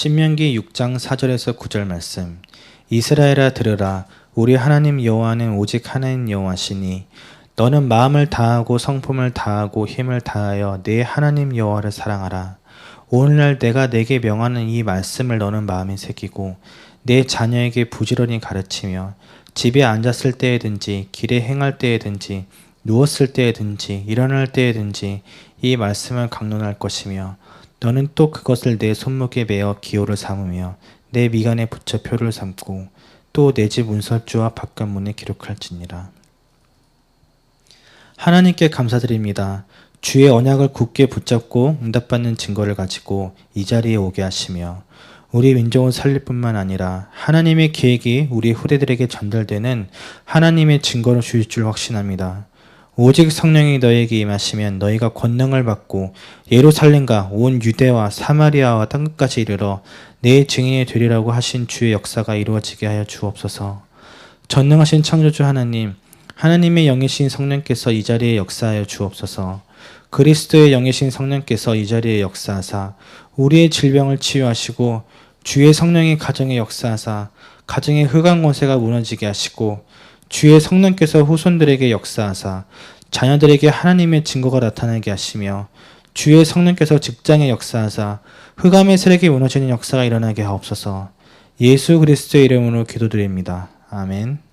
신명기 6장 4절에서 9절 말씀. 이스라엘아 들으라 우리 하나님 여호와는 오직 하나님 여호와시니 너는 마음을 다하고 성품을 다하고 힘을 다하여 내 하나님 여호와를 사랑하라. 오늘날 내가 내게 명하는 이 말씀을 너는 마음에 새기고 내 자녀에게 부지런히 가르치며 집에 앉았을 때에든지 길에 행할 때에든지 누웠을 때에든지 일어날 때에든지 이 말씀을 강론할 것이며 너는 또 그것을 내 손목에 매어 기호를 삼으며 내 미간에 붙여 표를 삼고 또 내 집 문설주와 바깥문에 기록할지니라. 하나님께 감사드립니다. 주의 언약을 굳게 붙잡고 응답받는 증거를 가지고 이 자리에 오게 하시며 우리 민족을 살릴 뿐만 아니라 하나님의 계획이 우리 후대들에게 전달되는 하나님의 증거를 주실 줄 확신합니다. 오직 성령이 너에게 임하시면 너희가 권능을 받고 예루살렘과 온 유대와 사마리아와 땅끝까지 이르러 내 증인이 되리라고 하신 주의 역사가 이루어지게 하여 주옵소서. 전능하신 창조주 하나님, 하나님의 영이신 성령께서 이 자리에 역사하여 주옵소서. 그리스도의 영이신 성령께서 이 자리에 역사하사 우리의 질병을 치유하시고 주의 성령이 가정에 역사하사 가정의 흑암 권세가 무너지게 하시고 주의 성령께서 후손들에게 역사하사 자녀들에게 하나님의 증거가 나타나게 하시며 주의 성령께서 직장에 역사하사 흑암의 세력이 무너지는 역사가 일어나게 하옵소서. 예수 그리스도의 이름으로 기도드립니다. 아멘.